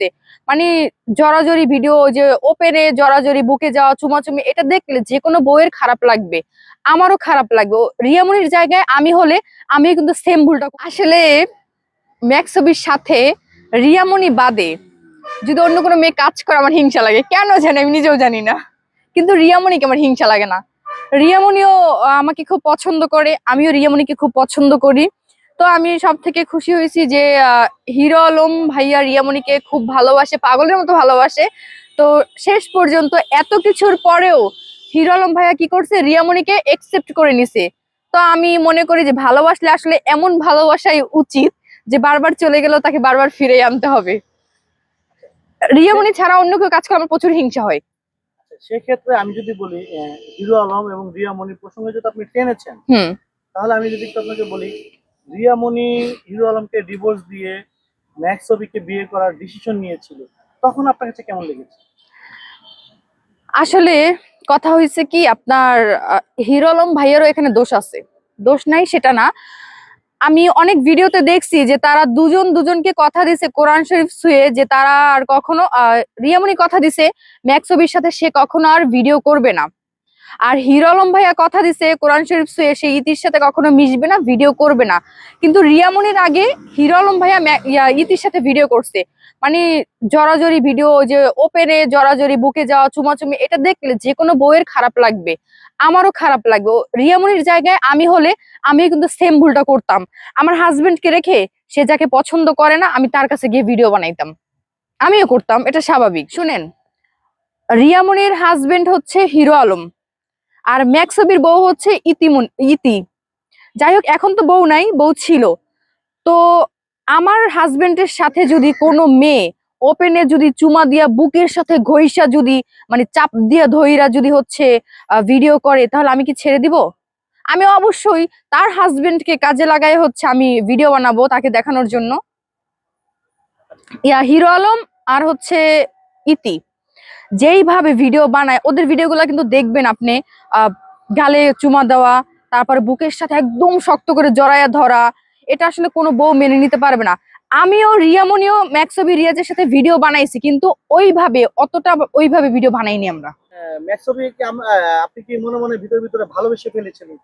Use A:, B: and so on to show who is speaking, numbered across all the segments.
A: করছে মানে জড়াজড়ি ভিডিও যে ওপেনে জড়াজড়ি বুকে যাওয়া, চুমাচুমি, এটা দেখলে যে কোনো বউয়ের খারাপ লাগবে। আমারও খারাপ লাগবে। রিয়ামনির জায়গায় আমি হলে আমি কিন্তু সেম ভুলটা আসলে ম্যাক্সবির সাথে রিয়ামনি বাদে যদি অন্য কোনো মেয়ে কাজ করে, আমার হিংসা লাগে। কেন জানি, আমি নিজেও জানি না। কিন্তু রিয়ামনিকে আমার হিংসা লাগে না। রিয়ামনিও আমাকে খুব পছন্দ করে, আমিও রিয়ামনিকে খুব পছন্দ করি। তো আমি সব থেকে খুশি হয়েছি যে হিরো আলম ভাইয়া রিয়ামনিকে খুব ভালোবাসে পাগলের মতো ভালোবাসে। তো শেষ পর্যন্ত এত কিছুর পরেও হিরো আলম ভাইয়া কি করছে রিয়ামনিকে একসেপ্ট করে নিছে। তো আমি মনে করি যে ভালোবাসলে আসলে এমন ভালোবাসাই উচিত যে বারবার চলে গেলেও তাকে বারবার ফিরে আনতে হবে। রিয়ামনি ছাড়া অন্য কেউ কাজ করে আমার প্রচুর হিংসা হয়।
B: আচ্ছা, সেক্ষেত্রে আমি যদি বলি হিরো আলম এবং রিয়া মনির প্রসঙ্গে যদি আপনি টেনেছেন তাহলে আমি যদি আপনাকে বলি রিয়া মনি হিরো আলমকে ডিভোর্স দিয়ে ম্যাক্স ছবিকে বিয়ে করার ডিসিশন নিয়েছিল। তখন আপনার কাছে কেমন লেগেছে?
A: আসলে কথা হয়েছে কি, আপনার হিরো আলম ভাইয়েরও এখানে দোষ আছে। দোষ নাই, সেটা না। আমি অনেক ভিডিওতে দেখছি যে তারা দুজন দুজনকে কথা দিছে কোরআন শরীফ ছুঁয়ে, যে তারা আর কখনো রিয়ামণি কথা দিছে ম্যাক্সবির সাথে সে কখনো আর ভিডিও করবে না। আর হিরো আলম ভাইয়া কথা দিছে, কোরআন শরীফ ছুঁয়ে সে ইতির সাথে কখনো মিশবে না ভিডিও করবে না। কিন্তু রিয়ামনির আগে হিরো আলম ভাইয়া ইতির সাথে ভিডিও করছে। মানে জড়াজড়ি ভিডিও যে ওপেনে জড়াজড়ি বুকে যাওয়া, চুমাচুমি, এটা দেখলে যে কোনো বউয়ের খারাপ লাগবে। আমারও খারাপ লাগবে। রিয়ামনির জায়গায় আমি হলে আমি কিন্তু সেম ভুলটা করতাম। আমার হাজবেন্ডকে রেখে সে যাকে পছন্দ করে না, আমি তার কাছে গিয়ে ভিডিও বানাইতাম। আমিও করতাম, এটা স্বাভাবিক। শুনেন রিয়ামনির হাজবেন্ড হচ্ছে হিরো আলম। আর ম্যাক্সবির বউ হচ্ছে ইতিমুন, ইতি। যাই হোক এখন তো বউ নাই, বউ ছিল। তো আমার হাজবেন্ডের সাথে যদি কোনো মেয়ে ওপেনে যদি চুমা দিয়া বুকের সাথে ঘইসা যদি মানে চাপ দিয়া ধইরা যদি হচ্ছে ভিডিও করে, তাহলে আমি কি ছেড়ে দিব? আমি অবশ্যই তার হাজবেন্ডকে কাজে লাগাই হচ্ছে আমি ভিডিও বানাবো তাকে দেখানোর জন্য। ইয়া হিরো আলম আর হচ্ছে ইতি। যেইভাবে ভিডিও বানায় ওদের ভিডিওগুলো কিন্তু দেখবেন আপনি গালে চুমা দেওয়া তারপরে বুকের সাথে একদম শক্ত করে জড়ায়া ধরা এটা আসলে কোনো বউ মেনে নিতে পারবে না। আমিও রিয়ামনিও ম্যাক্সবি রিয়াজের সাথে ভিডিও বানাইছি কিন্তু ওইভাবে অতটা ওইভাবে ভিডিও বানাইনি আমরা।
B: আহ, আপনি কি মনে মনে ভিতরে ভিতরে ভালোবেসে ফেলেছিলেন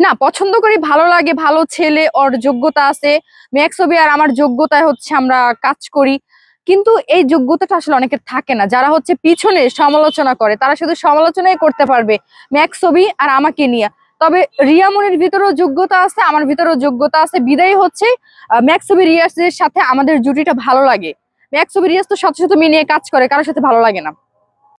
A: না পছন্দ করি ভালো লাগে ভালো ছেলে ওর যোগ্যতা আছে। ম্যাক্সবি আর আমার যোগ্যতায় হচ্ছে আমরা কাজ করি। কিন্তু এই যোগ্যতাটা আসলে অনেকের থাকে না। যারা হচ্ছে পিছনে সমালোচনা করে, তারা শুধু সমালোচনাই করতে পারবে ম্যাক্স ছবি আর আমাকে নিয়ে। তবে রিয়ামনির ভিতরেও যোগ্যতা আছে, আমার ভিতরেও যোগ্যতা আছে। বিদায় হচ্ছে ম্যাক্সবি রিয়াসের সাথে আমাদের জুটিটা ভালো লাগে। ম্যাক্সবি রিয়াস তো সাথে সাথে মিলিয়ে কাজ করে, কারোর সাথে ভালো লাগে না।